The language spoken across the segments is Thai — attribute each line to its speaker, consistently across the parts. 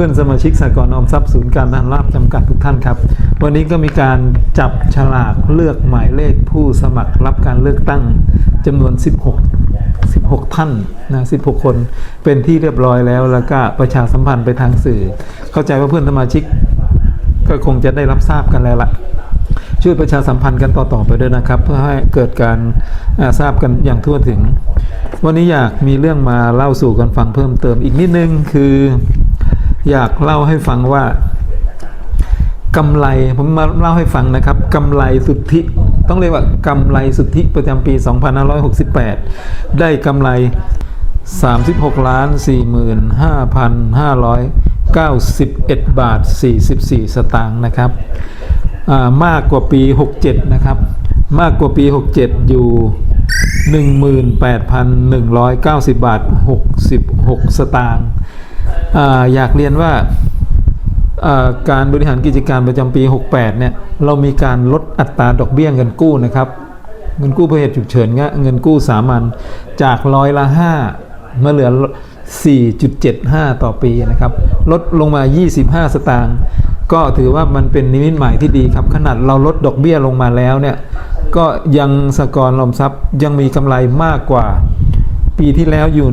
Speaker 1: พื่อนสมาชิกสหกรณ์ออมทรัพย์ศูนย์การทางลาบจำกัดทุกท่านครับ วันนี้ก็มีการจับฉลากเลือกหมายเลขผู้สมัครรับการเลือกตั้งจำนวน 16 16 ท่านนะ16 คนเป็นที่เรียบร้อยแล้วแล้วก็ประชาสัมพันธ์ไปทางสื่อ เข้าใจว่าเพื่อนสมาชิก ก็คงจะได้รับทราบกันแล้วล่ะช่วยประชาสัมพันธ์กันต่อๆไปด้วยนะครับ เพื่อให้เกิดการาทราบกันอย่างทั่วถึง วันนี้อยากมีเรื่องมาเล่าสู่กันฟังเพิ่มเติมอีกนิดนึงคือ อยากเล่าให้ฟังว่ากำไรผมมาเล่าให้ฟังนะครับกำไรสุทธิต้องเรียกว่ากำไรสุทธิประจำปี 2568 ได้กำไร 36ล้าน45,591 บาท 44 สตางค์นะครับมากกว่าปี 67 นะครับ มากกว่าปี 67 อยู่ 18,190 บาท 66 สตางค์ อยากเรียนว่าการบริหารกิจการประจำปี 68 เนี่ย เรามีการลดอัตราดอกเบี้ยเงินกู้นะครับ เงินกู้เพื่อเหตุฉุกเฉินเงินกู้สามัญจากร้อยละ 5 มาเหลือ 4.75 ต่อปีนะครับ ลดลงมา 25 สตางค์ ก็ถือว่ามันเป็นนิมิตหมายที่ดีครับ ขนาดเราลดดอกเบี้ยลงมาแล้วเนี่ย ก็ยังสกรณ์ออมทรัพย์ยังมีกำไรมากกว่า ปีที่แล้วอยู่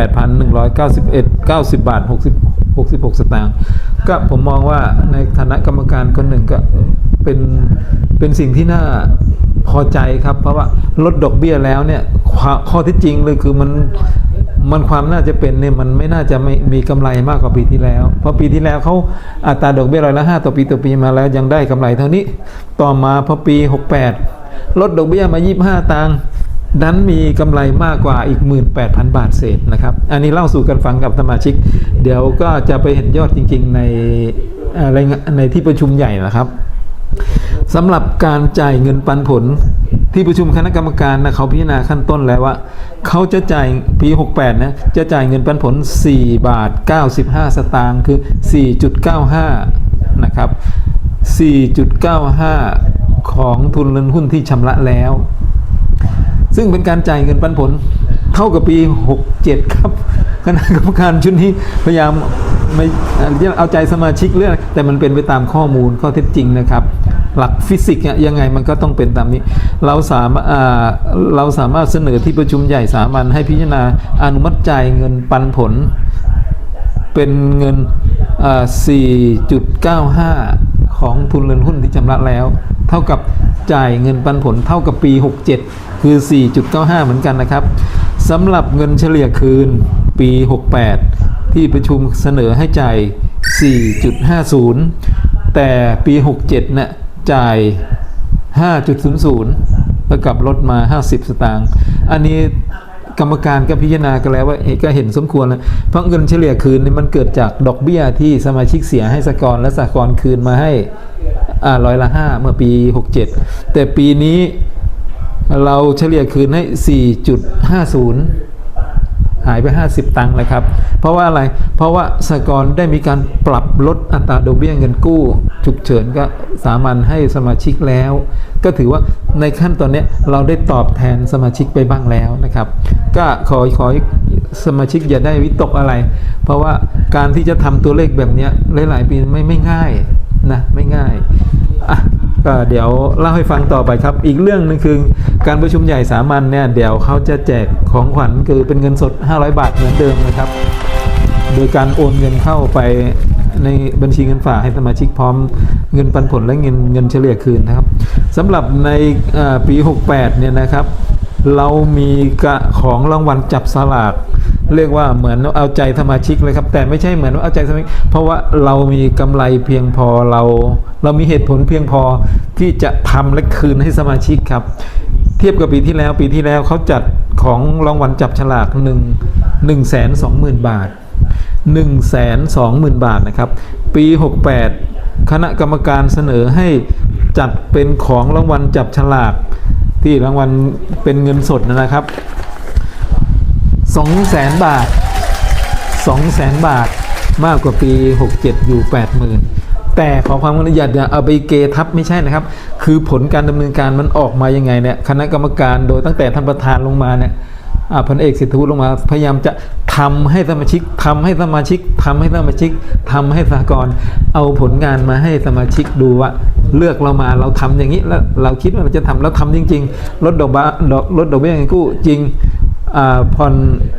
Speaker 1: 18,191 90 บาท 60 66 สตางค์ก็ผมมองว่าในฐานะกรรมการคนหนึ่งก็เป็นเป็นสิ่งที่น่าพอใจครับ เพราะว่าลดดอกเบี้ยแล้วเนี่ยข้อข้อที่จริงเลยคือมันมันความน่าจะเป็นเนี่ยมันไม่น่าจะไม่มีกำไรมากกว่าปีที่แล้ว เพราะปีที่แล้วเขาอัตราดอกเบี้ยร้อยละห้าต่อปีต่อปีมาแล้วยังได้กำไรเท่านี้ ต่อมาพอปี 68 ลดดอกเบี้ยมา 25 ตังค์ นั้นมีกำไรมากกว่าอีก 18,000 บาทเศษนะครับ อันนี้เล่าสู่กันฟังกับสมาชิก เดี๋ยวก็จะไปเห็นยอดจริง ๆ ในอ่อรในที่ประชุมใหญ่นะครับสำหรับการจ่ายเงินปันผลที่ประชุมคณะกรรมการนะเขาพิจารณาขั้นต้นแล้วว่า เขาจะจ่ายปี 68 นะจะจ่ายเงินปันผล 4 บาท 95 สตางค์คือ 4.95 นะครับ 4.95 ของทุนเงินหุ้นที่ชำระแล้ว ซึ่งเป็นการจ่ายเงินปันผลเท่ากับปี 67 ครับคณะกรรมการชุดนี้พยายามไม่เอาใจสมาชิกเรื่องแต่มันเป็นไปตามข้อมูลข้อเท็จจริงนะครับ หลักฟิสิกส์ยังไงมันก็ต้องเป็นตามนี้ เราสามารถเราสามารถเสนอที่ประชุมใหญ่สามัญให้พิจารณาอนุมัติจ่ายเงินปันผล เป็นเงินอ่า4.95 ของทุนเรือนหุ้นที่ชำระแล้ว เท่ากับ จ่ายเงินปันผลเท่ากับปี 67 คือ 4.95 เหมือนกันนะครับสำหรับเงินเฉลี่ยคืนปี 68 ที่ประชุมเสนอให้จ่าย 4.50 แต่ปี 67เนี่ยจ่าย 5.00แล้วกับลดมา 50 สตางค์อันนี้กรรมการก็พิจารณากันแล้วว่าเอ๊ะก็เห็นสมควรแล้วเพราะเงินเฉลี่ยคืนนี่มันเกิดจากดอกเบี้ยที่สมาชิกเสียให้สกรและสกรคืนมาให้ ร้อยละห้าเมื่อปี 67 แต่ปีนี้เราเฉลี่ยคืนให้ 4.50 หายไป 50 ตังค์เลยครับ เพราะว่าอะไร เพราะว่าสกรณ์ได้มีการปรับลดอัตราดอกเบี้ยเงินกู้ฉุกเฉินก็สามัญให้สมาชิกแล้ว ก็ถือว่าในขั้นตอนนี้เราได้ตอบแทนสมาชิกไปบ้างแล้วนะครับ ก็ขอขอให้สมาชิกอย่าได้วิตกอะไร เพราะว่าการที่จะทำตัวเลขแบบนี้หลาย ๆ ปีไม่ไม่ง่าย นะไม่ง่ายอะก็เดี๋ยวเล่าให้ฟังต่อไปครับ อีกเรื่องหนึงคือการประชุมใหญ่สามัญเนี่ยเดี๋ยวเขาจะแจกของขวัญคือเป็นเงินสด 500 บาทเหมือนเดิมนะครับ โดยการโอนเงินเข้าไปในบัญชีเงินฝากให้สมาชิกพร้อมเงินปันผลและเงินเงินเฉลี่ยคืนนะครับสำหรับในปี 68 เนี่ยนะครับ เรามีกะของรางวัลจับสลากเรียกว่าเหมือนเอาใจสมาชิกเลยครับ แต่ไม่ใช่เหมือนว่าเอาใจสมาชิกเพราะว่าเรามีกำไรเพียงพอเรา เรามีเหตุผลเพียงพอที่จะทำและคืนให้สมาชิกครับ เทียบกับปีที่แล้วปีที่แล้วเขาจัดของรางวัลจับฉลาก1 1 2 0 0 0 0บาท1 2 0 0 0 0บาทนะครับ ปี 68 คณะกรรมการเสนอให้จัดเป็นของรางวัลจับฉลาก ที่รางวัลเป็นเงินสดนะครับ2 0 0แสนบาท2 0 0แสนบาทมากกว่าปี 67 อยู่ 80,000 แต่ขอความอนุญาตอย่าเอาไปเกทับไม่ใช่นะครับ คือผลการดำเนินการมันออกมายังไงเนี่ยคณะกรรมการโดยตั้งแต่ท่านประธานลงมาเนี่ยพันเอกสิทธิวุฒิลงมาพยายามจะ ทำให้สมาชิกทำให้สมาชิกทำให้สมาชิกทำให้สหกรณ์เอาผลงานมาให้สมาชิกดูว่าเลือกเรามาเราทำอย่างนี้แล้วเราคิดว่าเราจะทำแล้วทำจริง ๆ ลดดอกบาดอกลดดอกเบี้ยเงินกู้จริงผ่อน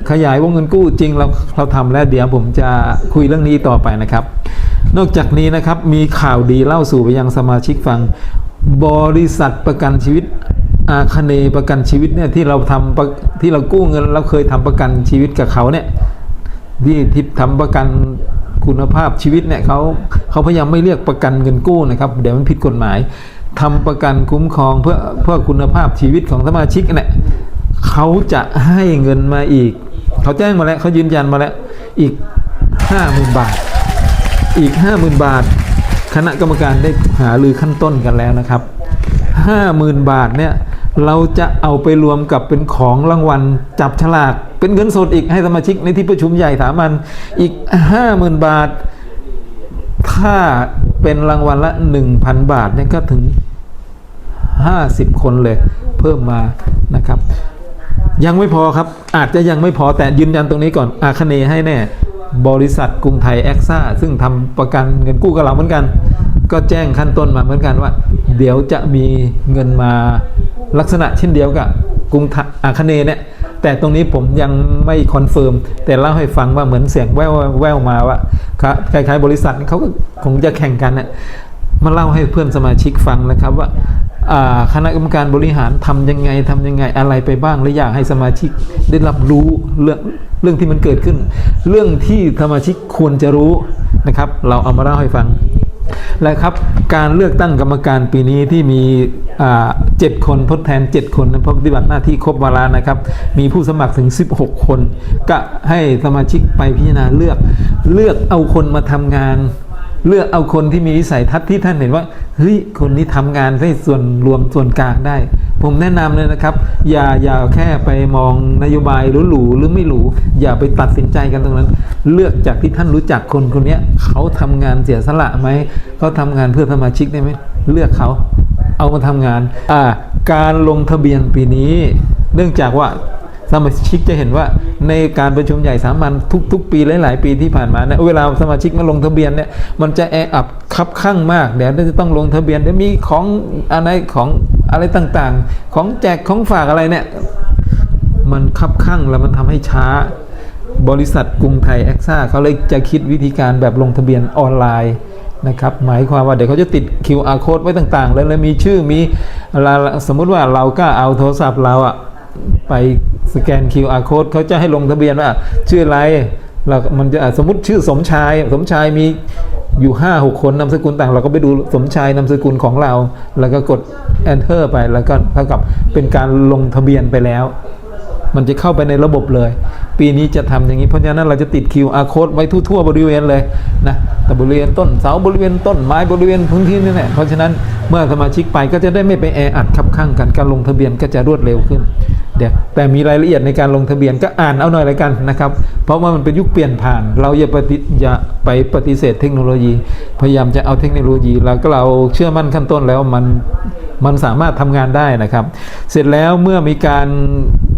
Speaker 1: ขยายวงเงินกู้จริงเราเราทำแล้วเดี๋ยวผมจะคุยเรื่องนี้ต่อไปนะครับ นอกจากนี้นะครับมีข่าวดีเล่าสู่ไปยังสมาชิกฟัง บริษัทประกันชีวิต อาคเนประกันชีวิตเนี่ยที่เราทำที่เรากู้เงินเราเคยทำประกันชีวิตกับเขาเนี่ยที่ที่ทำประกันคุณภาพชีวิตเนี่ยเขาเขาพยายามไม่เรียกประกันเงินกู้นะครับ เดี๋ยวมันผิดกฎหมายทำประกันคุ้มครองเพื่อเพื่อคุณภาพชีวิตของสมาชิกเนี่ยเขาจะให้เงินมาอีก เขาแจ้งมาแล้วเขายืนยันมาแล้วอีกห้าหมื่นบาท อีกห้าหมื่นบาท คณะกรรมการได้หารือขั้นต้นกันแล้วนะครับห้าหมื่นบาทเนี่ย เราจะเอาไปรวมกับเป็นของรางวัลจับฉลากเป็นเงินสดอีกให้สมาชิกในที่ประชุมใหญ่สามัญอีกห้าหมื่นบาท ถ้าเป็นรางวัลละ 1,000 บาทเนี่ยก็ถึง 50 คนเลยเพิ่มมานะครับ ยังไม่พอครับอาจจะยังไม่พอแต่ยืนยันตรงนี้ก่อนอาคเนย์ให้แน่ บริษัทกรุงไทยแอคซ่าซึ่งทำประกันเงินกู้กับเราเหมือนกัน ก็แจ้งขั้นต้นมาเหมือนกันว่า เดี๋ยวจะมีเงินมา ลักษณะเช่นเดียวกับกรุงไทยอาคเนเนี่ยแต่ตรงนี้ผมยังไม่คอนเฟิร์มแต่เล่าให้ฟังว่าเหมือนเสียงแววแววมาว่าคล้ายๆบริษัทเขาก็คงจะแข่งกันน่ะมาเล่าให้เพื่อนสมาชิกฟังนะครับว่าอ่าคณะกรรมการบริหารทำยังไงทำยังไงอะไรไปบ้างและอยากให้สมาชิกได้รับรู้เรื่องเรื่องที่มันเกิดขึ้น เรื่องที่สมาชิกควรจะรู้นะครับ เราเอามาเล่าให้ฟัง และครับการเลือกตั้งกรรมการปีนี้ที่มีเจ็ดคนทดแทน 7 คนเพราะปฏิบัติหน้าที่ครบวาระนะครับ มีผู้สมัครถึง 16 คน ก็ให้สมาชิกไปพิจารณาเลือก เลือกเอาคนมาทำงาน เลือกเอาคนที่มีวิสัยทัศน์ที่ท่านเห็นว่าเฮ้ยคนนี้ทำงานได้ส่วนรวมส่วนกลางได้ ผมแนะนำเลยนะครับ อย่าอย่าแค่ไปมองนโยบายหรูๆหรือไม่หรูอย่าไปตัดสินใจกันตรงนั้น เลือกจากที่ท่านรู้จักคนคนนี้เขาทำงานเสียสละไหมเขาทำงานเพื่อสมาชิกได้ไหมเลือกเขาเอามาทำงานอ่าการลงทะเบียนปีนี้ เนื่องจากว่า สมาชิกจะเห็นว่าในการประชุมใหญ่สามัญทุก ๆ ปีหลาย ๆ ปีที่ผ่านมาเนี่ยเวลาสมาชิกมาลงทะเบียนเนี่ยมันจะแออับคับข้างมากเดี๋ยวจะต้องลงทะเบียนเดี๋ยวมีของอะไรของอะไรต่างๆ ของแจกของฝากอะไรเนี่ยมันคับข้างแล้วมันทำให้ช้าบริษัทกรุงไทยแอคซ่าเขาเลยจะคิดวิธีการแบบลงทะเบียนออนไลน์นะครับหมายความว่าเดี๋ยวเขาจะติด QR code ไว้ต่างๆ แล้วมีชื่อมีสมมุติว่าเราก็เอาโทรศัพท์เราอะไป สแกน QR code เขาจะให้ลงทะเบียนว่าชื่ออะไรเรามันจะอะสมมติชื่อสมชาย สมชายมีอยู่5 6คนนามสกุลต่าง เราก็ไปดูสมชายนามสกุลของเรา แล้วก็กด enter ไปแล้วก็เท่ากับเป็นการลงทะเบียนไปแล้ว มันจะเข้าไปในระบบเลย ปีนี้จะทำอย่างนี้เพราะฉะนั้นเราจะติด QR code ไว้ทั่วๆบริเวณเลยนะแต่บริเวณต้นเสาบริเวณต้นไม้บริเวณพื้นที่นี่แหละเพราะฉะนั้นเมื่อสมาชิกไปก็จะได้ไม่ไปแออัดคับข้างกันการลงทะเบียนก็จะรวดเร็วขึ้นเดี๋ยวแต่มีรายละเอียดในการลงทะเบียนก็อ่านเอาหน่อยละกันนะครับ เพราะว่ามันเป็นยุคเปลี่ยนผ่าน เราอย่าปฏิอย่าไปปฏิเสธเทคโนโลยี พยายามจะเอาเทคโนโลยีแล้วก็เราเชื่อมั่นขั้นต้นแล้วมันมันสามารถทำงานได้นะครับ เสร็จแล้วเมื่อมีการ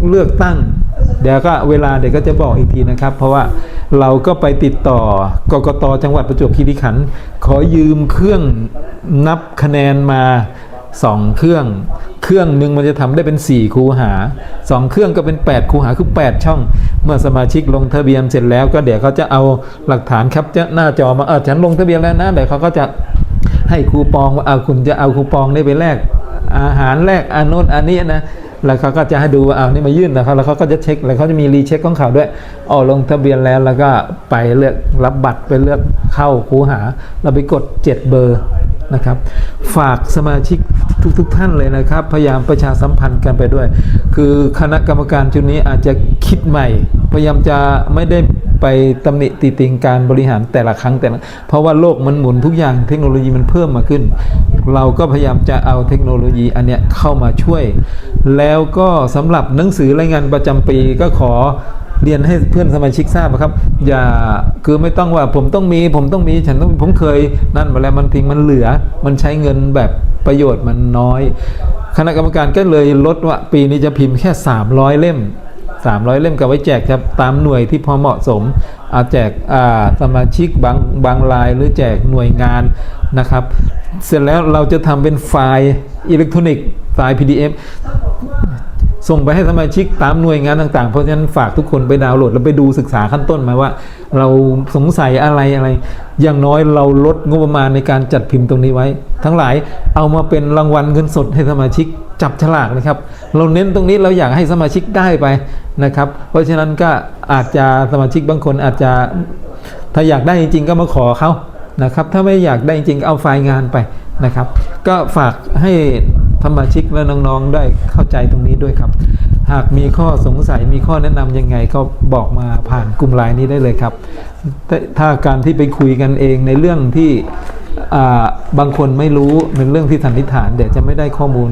Speaker 1: เลือกตั้ง เดี๋ยวก็เวลาเดี๋ยวก็จะบอกอีกทีนะครับ เพราะว่าเราก็ไปติดต่อกกตจังหวัดประจวบคีรีขันธ์ขอยืมเครื่องนับคะแนนมาสองเครื่อง เครื่องหนึ่งมันจะทำได้เป็น 4 คูหาสองเครื่องก็เป็น 8 คูหาคือ 8 ช่อง เมื่อสมาชิกลงทะเบียนเสร็จแล้วก็เดี๋ยวเขาจะเอาหลักฐานครับจะหน้าจอมาเออฉันลงทะเบียนแล้วนะเดี๋ยวเขาก็จะให้คูปองว่าเอาคุณจะเอาคูปองนี่ไปแลกอาหารแลกอันโน้นอันนี้นะ แล้วเขาก็จะให้ดูว่าเอานี่มายื่นนะครับแล้วเขาก็จะเช็คแล้วเขาจะมีรีเช็คของเขาด้วยอ๋อลงทะเบียนแล้วแล้วก็ไปเลือกรับบัตรไปเลือกเข้าคูหาเราไปกด 7 เบอร์ นะครับ ฝากสมาชิกทุกๆทท่านเลยนะครับ พยายามประชาสัมพันธ์กันไปด้วย คือคณะกรรมการชุดนี้อาจจะคิดใหม่ พยายามจะไม่ได้ไปตำหนิติติงการบริหารแต่ละครั้งแต่ละเพราะว่าโลกมันหมุนทุกอย่างเทคโนโลยีมันเพิ่มมาขึ้น เราก็พยายามจะเอาเทคโนโลยีอันเนี้ยเข้ามาช่วย แล้วก็สำหรับหนังสือรายงานประจำปีก็ขอ เรียนให้เพื่อนสมาชิกทราบนะครับ อย่าคือไม่ต้องว่าผมต้องมี ผมต้องมีฉันต้องผมเคยนั่นมาแล้วมันทิ้งมันเหลือ มันใช้เงินแบบประโยชน์มันน้อย คณะกรรมการก็เลยลดว่าปีนี้จะพิมพ์แค่ 300 เล่ม 300 เล่มก็ไว้แจกครับตามหน่วยที่พอเหมาะสมเอาแจกอ่าสมาชิกบางบางรายหรือแจกหน่วยงานนะครับ เสร็จแล้วเราจะทำเป็นไฟล์อิเล็กทรอนิกส์ไฟล์ PDF ส่งไปให้สมาชิกตามหน่วยงานต่าง ๆ เพราะฉะนั้นฝากทุกคนไปดาวน์โหลด แล้วไปดูศึกษาขั้นต้นมาว่า เราสงสัยอะไรอะไร อย่างน้อยเราลดงบประมาณในการจัดพิมพ์ตรงนี้ไว้ ทั้งหลายเอามาเป็นรางวัลเงินสดให้สมาชิกจับฉลากนะครับ เราเน้นตรงนี้เราอยากให้สมาชิกได้ไปนะครับ เพราะฉะนั้นก็อาจจะสมาชิกบางคนอาจจะถ้าอยากได้จริงๆก็มาขอเขานะครับ ถ้าไม่อยากได้จริงๆเอาไฟล์งานไปนะครับ ก็ฝากให้ สมชิกและน้องๆได้เข้าใจตรงนี้ด้วยครับ หากมีข้อสงสัยมีข้อแนะนำยังไงก็บอกมาผ่านกลุ่มไลน์นี้ได้เลยครับแต่ถ้าการที่ไปคุยกันเองในเรื่องที่บางคนไม่รู้เป็นเรื่องที่สันนิษฐานเดี๋ยวจะไม่ได้ข้อมูล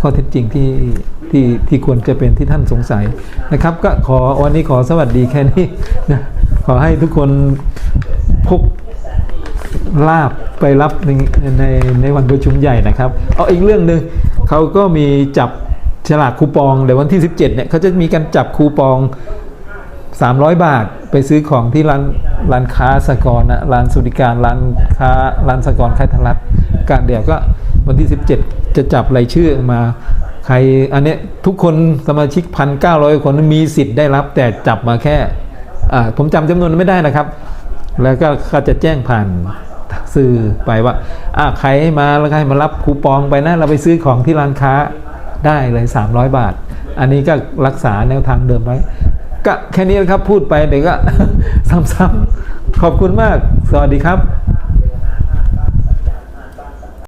Speaker 1: ข้อเท็จจริงที่ที่ที่ควรจะเป็นที่ท่านสงสัยนะครับ ก็ขอวันนี้ขอสวัสดีแค่นี้นะขอให้ทุกคนพก ลาบไปรับในในในวันประชุมใหญ่นะครับ เอาอีกเรื่องหนึ่งเขาก็มีจับฉลากคูปองเดี๋ยววันที่ 17เนี่ยเขาจะมีการจับคูปอง 300 บาทไปซื้อของที่ร้านร้านค้าสกรนะร้านสุริการร้านค้าร้านสกรค่ายธรัตน์กะเดี๋ยวก็วันที่ 17 จะจับรายชื่อมาใครอันเนี้ยทุกคนสมาชิก 1,900 คนมีสิทธิ์ได้รับแต่จับมาแค่ผมจำจำนวนไม่ได้นะครับ แล้วก็เขาจะแจ้งผ่านสื่อไปว่าอะใครมาแล้วใครมารับคูปองไปนะเราไปซื้อของที่ร้านค้าได้เลย 300 บาท อันนี้ก็รักษาแนวทางเดิมไว้ก็แค่นี้นะครับพูดไปเดี๋ยวก็ซ้ำๆขอบคุณมาก สวัสดีครับ